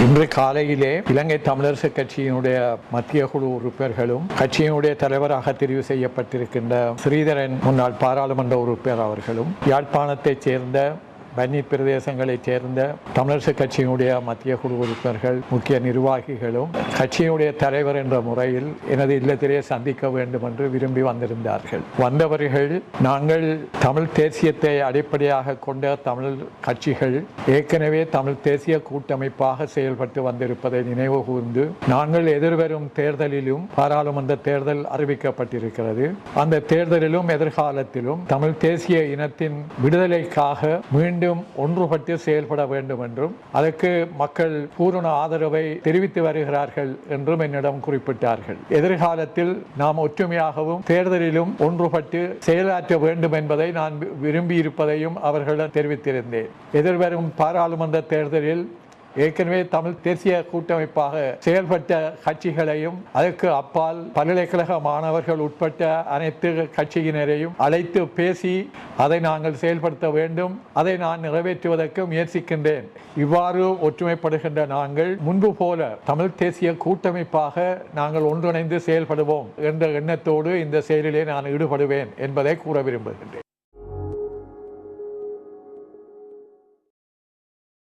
இன்று காலையிலே இலங்கை தமிழரசு கட்சியினுடைய மத்திய குழு உறுப்பினர்களும் கட்சியினுடைய தலைவராக தெரிவு செய்யப்பட்டிருக்கின்ற ஸ்ரீதரன் முன்னாள் பாராளுமன்ற உறுப்பினர் அவர்களும் யாழ்ப்பாணத்தைச் சேர்ந்த வன்னி பிரதேசங்களைச் சேர்ந்த தமிழரசு கட்சியினுடைய மத்திய குழு உறுப்பினர்கள் முக்கிய நிர்வாகிகளும் கட்சியினுடைய தலைவர் என்ற முறையில் எனது இல்லத்திலே சந்திக்க வேண்டும் என்று விரும்பி வந்திருந்தார்கள். வந்தவர்கள் நாங்கள் தமிழ் தேசியத்தை அடிப்படையாக கொண்ட தமிழ் கட்சிகள் ஏற்கனவே தமிழ் தேசிய கூட்டமைப்பாக செயல்பட்டு வந்திருப்பதை நினைவு கூர்ந்து நாங்கள் எதிர்வரும் தேர்தலிலும் பாராளுமன்ற தேர்தல் அறிவிக்கப்பட்டிருக்கிறது. அந்த தேர்தலிலும் எதிர்காலத்திலும் தமிழ் தேசிய இனத்தின் விடுதலைக்காக மீண்டும் ஒன்றுபட்டு செயல்பட வேண்டும் என்றும் அதற்கு மக்கள் பூரண ஆதரவை தெரிவித்து வருகிறார்கள் என்றும் என்னிடம் குறிப்பிட்டார்கள். எதிர்காலத்தில் நாம் ஒற்றுமையாகவும் தேர்தலிலும் ஒன்றுபட்டு செயலாற்ற வேண்டும் என்பதை நான் விரும்பியிருப்பதையும் அவர்களிடம் தெரிவித்திருந்தேன். எதிர்வரும் பாராளுமன்ற தேர்தலில் ஏற்கனவே தமிழ் தேசிய கூட்டமைப்பாக செயல்பட்ட கட்சிகளையும் அதற்கு அப்பால் பல்கலைக்கழக மாணவர்கள் உட்பட்ட அனைத்து கட்சியினரையும் அழைத்து பேசி அதை நாங்கள் செயல்படுத்த வேண்டும். அதை நான் நிறைவேற்றுவதற்கு முயற்சிக்கின்றேன். இவ்வாறு ஒற்றுமைப்படுகின்ற நாங்கள் முன்பு போல தமிழ் தேசிய கூட்டமைப்பாக நாங்கள் ஒன்றிணைந்து செயல்படுவோம் என்ற எண்ணத்தோடு இந்த செயலிலே நான் ஈடுபடுவேன் என்பதை கூற விரும்புகின்றேன்.